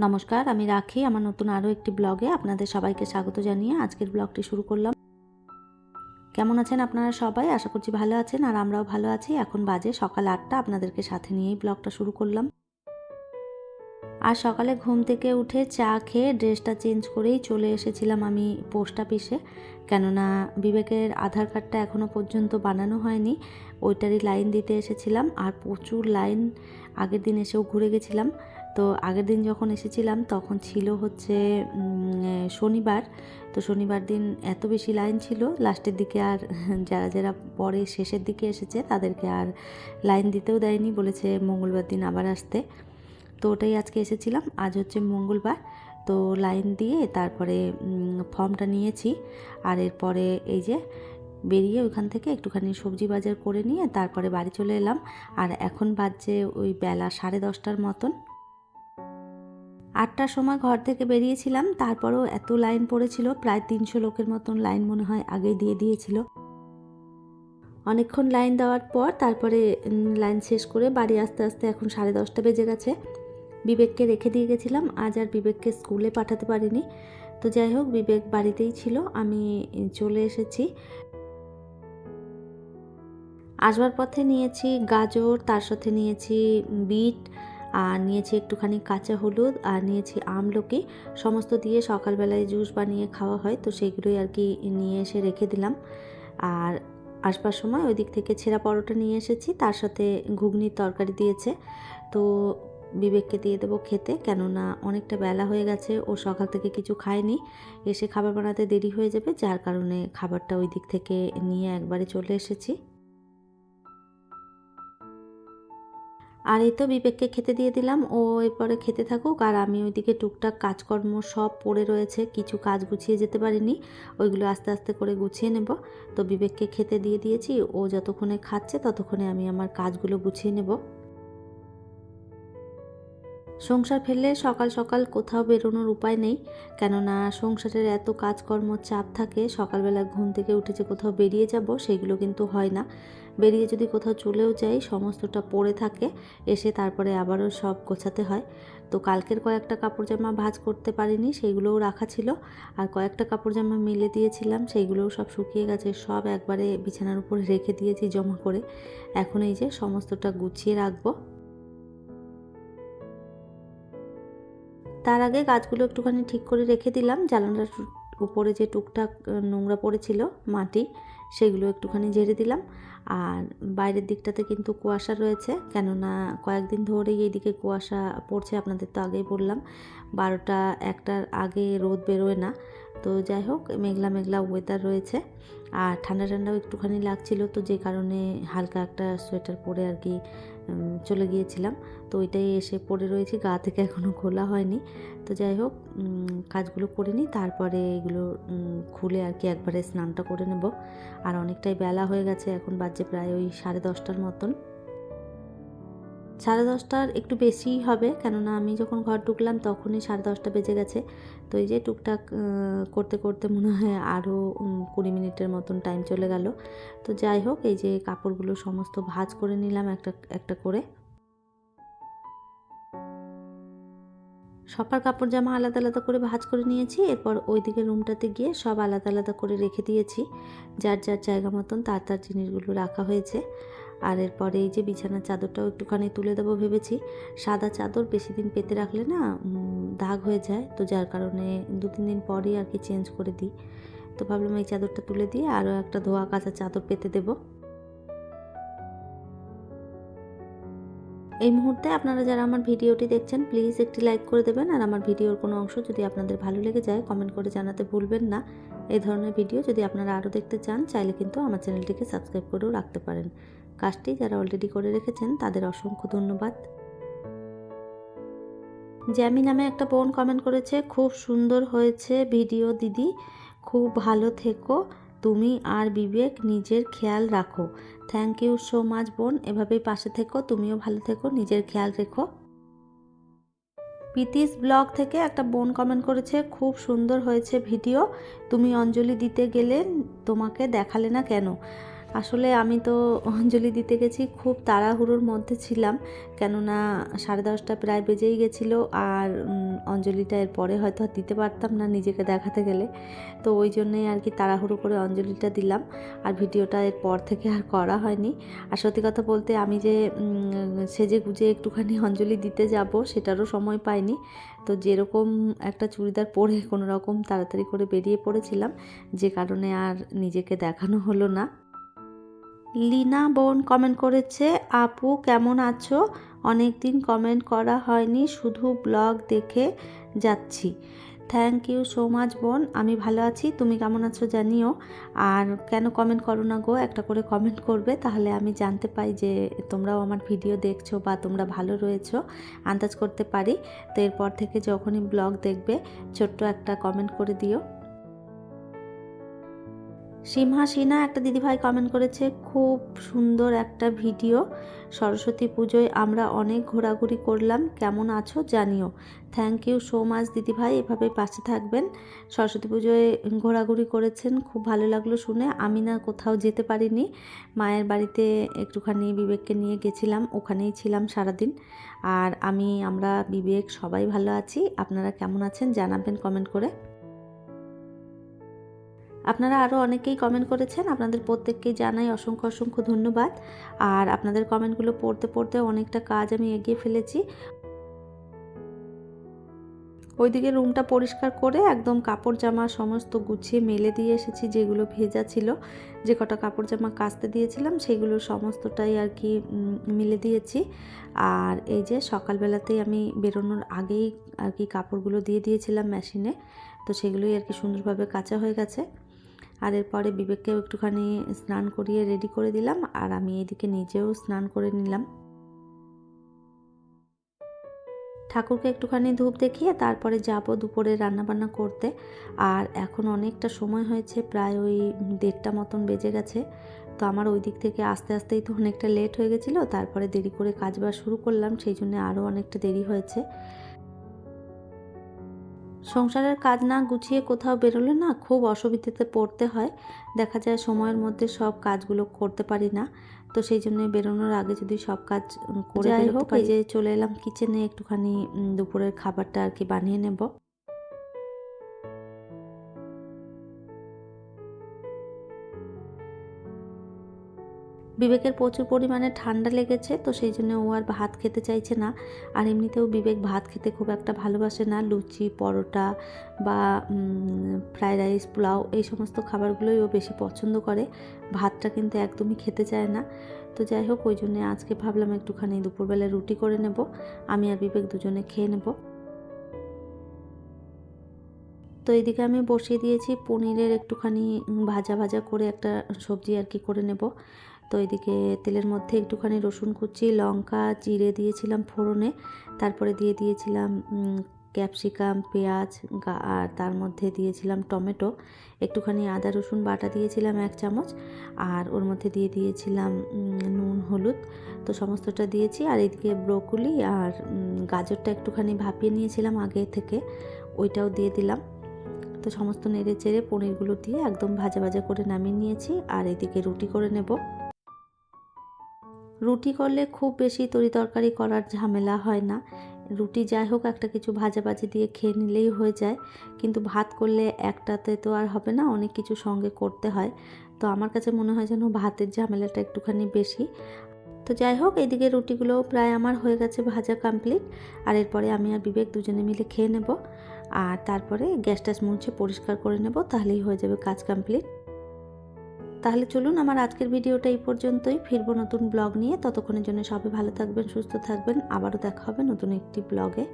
নমস্কার, আমি রাখি। আমার নতুন আরও একটি ব্লগে আপনাদের সবাইকে স্বাগত জানিয়ে আজকের ব্লগটি শুরু করলাম। কেমন আছেন আপনারা সবাই? আশা করছি ভালো আছেন আর আমরাও ভালো আছি। এখন বাজে সকাল আটটা। আপনাদেরকে সাথে নিয়েই ব্লগটা শুরু করলাম। আর সকালে ঘুম থেকে উঠে চা খেয়ে ড্রেসটা চেঞ্জ করেই চলে এসেছিলাম আমি পোস্ট অফিসে। কেননা বিবেকের আধার কার্ডটা এখনও পর্যন্ত বানানো হয়নি। ওইটারই লাইন দিতে এসেছিলাম। আর প্রচুর লাইন আগের দিন এসেও ঘুরে গেছিলাম। তো আগের দিন যখন এসেছিলাম, তখন ছিল হচ্ছে শনিবার। তো শনিবার দিন এত বেশি লাইন ছিল, লাস্টের দিকে আর যারা যারা পরে শেষের দিকে এসেছে, তাদেরকে আর লাইন দিতেও দেয়নি, বলেছে মঙ্গলবার দিন আবার আসতে। তো ওটাই আজকে এসেছিলাম, আজ হচ্ছে মঙ্গলবার। তো লাইন দিয়ে তারপরে ফর্মটা নিয়েছি, আর এরপরে এই যে বেরিয়ে ওইখান থেকে একটুখানি সবজি বাজার করে নিয়ে তারপরে বাড়ি চলে এলাম। আর এখন বাজছে ওই বেলা সাড়ে দশটার মতন। আটটার সময় ঘর থেকে বেরিয়েছিলাম, তারপরেও এত লাইন পড়েছিল, প্রায় তিনশো লোকের মতন লাইন মনে হয় আগে দিয়ে দিয়েছিল। অনেকক্ষণ লাইন দেওয়ার পর তারপরে লাইন শেষ করে বাড়ি আস্তে আস্তে এখন সাড়ে দশটা বেজে গেছে। বিবেককে রেখে দিয়ে গেছিলাম, আজ আর বিবেককে স্কুলে পাঠাতে পারিনি। তো যাই হোক, বিবেক বাড়িতেই ছিল, আমি চলে এসেছি। আসবার পথে নিয়েছি, গাজর, তার সাথে নিয়েছি বিট আর নিয়েছি একটুখানি কাঁচা হলুদ আর নিয়েছি আমলকি। সমস্ত দিয়ে সকালবেলায় জুস বানিয়ে খাওয়া হয়, তো সেইগুলোই আর কি নিয়ে এসে রেখে দিলাম। আর আসবার সময় ওই দিক থেকে ছেঁড়া পরোটা নিয়ে এসেছি, তার সাথে ঘুগনির তরকারি দিয়েছে। তো বিবেককে দিয়ে দেবো খেতে, কেননা অনেকটা বেলা হয়ে গেছে, ও সকাল থেকে কিছু খায়নি। এসে খাবার বানাতে দেরি হয়ে যাবে, যার কারণে খাবারটা ওই দিক থেকে নিয়ে একবারে চলে এসেছি। আর এই তো বিবেককে খেতে দিয়ে দিলাম। ও এরপরে খেতে থাকুক আর আমি ওইদিকে টুকটাক কাজকর্ম সব পড়ে রয়েছে। কিছু কাজ গুছিয়ে যেতে পারিনি, ওইগুলো আস্তে আস্তে করে গুছিয়ে নেব। তো বিবেককে খেতে দিয়ে দিয়েছি, ও যতক্ষণে খাচ্ছে ততক্ষণে আমি আমার কাজগুলো গুছিয়ে নেব। সংসার ফেললে সকাল সকাল কোথাও বেরোনোর উপায় নেই, কেননা সংসারের এত কাজকর্ম চাপ থাকে, সকালবেলা ঘুম থেকে উঠেছে কোথাও বেরিয়ে যাব, সেগুলো কিন্তু হয় না। বেরিয়ে যদি কোথাও চলেও যাই, সমস্তটা পড়ে থাকে, এসে তারপরে আবারও সব গোছাতে হয়। তো কালকের কয়েকটা কাপড় জামা ভাজ করতে পারিনি, সেইগুলোও রাখা ছিল। আর কয়েকটা কাপড় জামা মেলে দিয়েছিলাম, সেইগুলোও সব শুকিয়ে গেছে, সব একবারে বিছানার উপরে রেখে দিয়েছি জমা করে। এখন এই যে সমস্তটা গুছিয়ে রাখব। তার আগে গাছগুলো একটুখানি ঠিক করে রেখে দিলাম, জানালার উপরে যে টুকটাক নোংরা পড়েছিল মাটি, সেগুলো একটুখানি ঝেড়ে দিলাম। আর বাইরের দিকটাতে কিন্তু কুয়াশা রয়েছে, কেননা কয়েকদিন ধরেই এইদিকে কুয়াশা পড়ছে, আপনাদের তো আগেই বললাম। বারোটা একটার আগে রোদ বেরোয় না। তো যাই হোক, মেঘলা মেঘলা ওয়েদার রয়েছে। আর ঠান্ডা ঠান্ডাও একটুখানি লাগছিল তো যে কারণে হালকা একটা সোয়েটার পরে আর কি চলে গিয়েছিলাম। তো ওইটাই এসে পড়ে রয়েছি, গা থেকে এখনও খোলা হয়নি। তো যাই হোক কাজগুলো করে নিই, তারপরে এগুলো খুলে আর কি একবারে স্নানটা করে নেব। আর অনেকটাই বেলা হয়ে গেছে, এখন বাজে প্রায় ওই সাড়ে দশটার মতন। সাড়ে দশটার একটু বেশিই হবে, কেননা আমি যখন ঘর ঢুকলাম তখনই সাড়ে দশটা বেজে গেছে। তো এই যে টুকটাক করতে করতে মনে হয় আরও কুড়ি মিনিটের মতন টাইম চলে গেল। তো যাই হোক, এই যে কাপড়গুলো সমস্ত ভাজ করে নিলাম একটা একটা করে। সবার কাপড় জামা আলাদা আলাদা করে ভাজ করে নিয়েছি, এরপর ওই দিকে রুমটাতে গিয়ে সব আলাদা আলাদা করে রেখে দিয়েছি। যার যার জায়গা মতন তার তার জিনিসগুলো রাখা হয়েছে। আর এরপরে এই যে বিছানার চাদরটাও একটুখানি তুলে দেবো ভেবেছি। সাদা চাদর বেশি দিন পেতে রাখলে না দাগ হয়ে যায়। তো যার কারণে দু তিন দিন পরই আর কি চেঞ্জ করে দিই। তো ভাবলাম এই চাদরটা তুলে দিয়ে আরও একটা ধোয়া কাঁচা চাদর পেতে দেবো। এই মুহূর্তে আপনারা যারা আমার ভিডিওটি দেখছেন, প্লিজ একটি লাইক করে দেবেন। আর আমার ভিডিওর কোনো অংশ যদি আপনাদের ভালো লেগে যায়, কমেন্ট করে জানাতে ভুলবেন না। এই ধরনের ভিডিও যদি আপনারা আরও দেখতে চান, চাইলে কিন্তু আমার চ্যানেলটিকে সাবস্ক্রাইব করেও রাখতে পারেন। কাজটি যারা অলরেডি করে রেখেছেন, তাদের অসংখ্য ধন্যবাদ। জ্যামি নামে একটা বোন কমেন্ট করেছে, খুব সুন্দর হয়েছে ভিডিও দিদি। খুব ভালো থেকো। তুমি আর বিবেক নিজের খেয়াল রাখো। থ্যাংক ইউ সো মাচ বোন। এভাবেই পাশে থেকো। তুমিও ভালো থেকো। নিজের খেয়াল রেখো। পিতিস ব্লগ থেকে একটা বোন কমেন্ট করেছে, খুব সুন্দর হয়েছে ভিডিও তুমি অঞ্জলি দিতে গেলে তোমাকে দেখালে না কেন? আসলে আমি তো অঞ্জলি দিতে গেছি, খুব তাড়াহুড়োর মধ্যে ছিলাম। কেননা সাড়ে দশটা প্রায় বেজেই গেছিল আর অঞ্জলিটা এর পরে হয়তো আর দিতে পারতাম না নিজেকে দেখাতে গেলে। তো ওই জন্যই আর কি তাড়াহুড়ো করে অঞ্জলিটা দিলাম। আর ভিডিওটা এর পর থেকে আর করা হয়নি। আর সত্যি কথা বলতে আমি যে সেজে গুজে একটুখানি অঞ্জলি দিতে যাব সেটারও সময় পাইনি। তো যেরকম একটা চুড়িদার পরে কোনো রকম তাড়াতাড়ি করে বেরিয়ে পড়েছিলাম, যে কারণে আর নিজেকে দেখানো হলো না। লিনা বোন কমেন্ট করেছে, আপু, কেমন আছো? অনেক দিন কমেন্ট করা হয়নি, শুধু ব্লগ দেখে যাচ্ছি। থ্যাংক ইউ সো মাচ বোন, আমি ভালো আছি, তুমি কেমন আছো জানিও। আর কেন কমেন্ট করো না গো, একটা করে কমেন্ট করবে, তাহলে আমি জানতে পাই যে তোমরাও আমার ভিডিও দেখছ বা তোমরা ভালো রয়েছো, আন্দাজ করতে পারি। তো এরপর থেকে যখনই ব্লগ দেখবে, ছোট্ট একটা কমেন্ট করে দিও। সিমহা সিনা একটা দিদিভাই কমেন্ট করেছে, খুব সুন্দর একটা ভিডিও। সরস্বতী পুজোয় আমরা অনেক ঘোরাঘুরি করলাম, কেমন আছো জানিও। থ্যাংক ইউ সো মাচ দিদিভাই, এভাবে পাশে থাকবেন। সরস্বতী পুজোয় ঘোরাঘুরি করেছেন, খুব ভালো লাগল শুনে। আমি না কোথাও যেতে পারিনি, মায়ের বাড়িতে একটুখানি বিবেককে নিয়ে গেছিলাম, ওখানেই ছিলাম সারাদিন। আর আমি, আমরা, বিবেক সবাই ভালো আছি। আপনারা কেমন আছেন জানাবেন কমেন্ট করে। আপনারা আরও অনেকেই কমেন্ট করেছেন। আপনাদের প্রত্যেককেই জানাই অসংখ্য অসংখ্য ধন্যবাদ। আর আপনাদের কমেন্টগুলো পড়তে পড়তে অনেকটা কাজ আমি এগিয়ে ফেলেছি। ওইদিকে রুমটা পরিষ্কার করে একদম কাপড় জামা সমস্ত গুছিয়ে মেলে দিয়ে এসেছি, যেগুলো ভেজা ছিল। যে কটা কাপড় জামা কাচতে দিয়েছিলাম, সেগুলো সমস্তটাই আর কি মেলে দিয়েছি। আর এই যে সকালবেলাতেই আমি বেরোনোর আগেই আর কি কাপড়গুলো দিয়ে দিয়েছিলাম মেশিনে তো সেগুলোই আর কি সুন্দরভাবে কাঁচা হয়ে গেছে। আর এরপরে বিবেককেও একটুখানি স্নান করিয়ে রেডি করে দিলাম আর আমি এদিকে নিজেও স্নান করে নিলাম। ঠাকুরকে একটুখানি ধূপ দেখিয়ে তারপরে যাব দুপুরে রান্নাবান্না করতে। আর এখন অনেকটা সময় হয়েছে, প্রায় ওই দেড়টা মতন বেজে গেছে। তো আমার ওই দিক থেকে আস্তে আস্তেই তো অনেকটা লেট হয়ে গেছিল, তারপরে দেরি করে কাজবাজ শুরু করলাম, সেই জন্য আরও অনেকটা দেরি হয়েছে। সংসারের কাজ না গুছিয়ে কোথাও বেরোলে না খুব অসুবিধাতে পড়তে হয়। দেখা যায় সময়ের মধ্যে সব কাজগুলো করতে পারি না। তো সেই জন্য বেরোনোর আগে যদি সব কাজ করে যাই হোক এই যে চলে এলাম কিচেনে একটুখানি দুপুরের খাবারটা আর কি বানিয়ে নেব। বিবেকের প্রচুর পরিমাণে ঠান্ডা লেগেছে, তো সেই জন্য ও আর ভাত খেতে চাইছে না। আর এমনিতেও বিবেক ভাত খেতে খুব একটা ভালোবাসে না, লুচি, পরোটা বা ফ্রায়েড রাইস, পোলাও এই সমস্ত খাবারগুলোই ও বেশি পছন্দ করে। ভাতটা কিন্তু একদমই খেতে চায় না। তো যাই হোক, ওই জন্যে আজকে ভাবলাম একটুখানি দুপুরবেলা রুটি করে নেব। আমি আর বিবেক দুজনে খেয়ে নেব। তো এদিকে আমি বসিয়ে দিয়েছি, পনিরের একটুখানি ভাজা ভাজা করে একটা সবজি আর কি করে নেব। তো এদিকে তেলের মধ্যে একটুখানি রসুন কুচি, লঙ্কা, জিরে দিয়েছিলাম ফোড়নে। তারপরে দিয়ে দিয়েছিলাম ক্যাপসিকাম, পেঁয়াজ আর তার মধ্যে দিয়েছিলাম টমেটো। একটুখানি আদা, রসুন বাটা দিয়েছিলাম এক চামচ, আর ওর মধ্যে দিয়ে দিয়েছিলাম নুন, হলুদ। তো সমস্তটা দিয়েছি, আর এদিকে ব্রোকলি আর গাজরটা একটুখানি ভাপিয়ে নিয়েছিলাম আগে থেকে, ওইটাও দিয়ে দিলাম। তো সমস্ত নেড়ে চেড়ে পনিরগুলো দিয়ে একদম ভাজা ভাজা করে নামিয়ে নিয়েছি, আর এদিকে রুটি করে নেব। রুটি করলে খুব বেশি তরি তরকারি করার ঝামেলা হয় না। রুটি যাই হোক, একটা কিছু ভাজা ভাজি দিয়ে খেয়ে নিলেই হয়ে যায়। কিন্তু ভাত করলে একটাতে তো আর হবে না, অনেক কিছু সঙ্গে করতে হয়। তো আমার কাছে মনে হয় যেন ভাতের ঝামেলাটা একটুখানি বেশি। তো যাই হোক এইদিকে রুটিগুলো প্রায় আমার হয়ে গেছে ভাজা কমপ্লিট আর এরপরে আমি আর বিবেক দুজনে মিলে খেয়ে নেব। আর তারপরে গ্যাস ট্যাস মুছে পরিষ্কার করে নেব, তাহলেই হয়ে যাবে কাজ কমপ্লিট তাহলে চলুন আমার আজকের ভিডিওটা এই পর্যন্তই। ফিরবো নতুন ব্লগ নিয়ে। ততক্ষণের জন্য সবাই ভালো থাকবেন, সুস্থ থাকবেন। আবারও দেখা হবে নতুন একটি ব্লগে।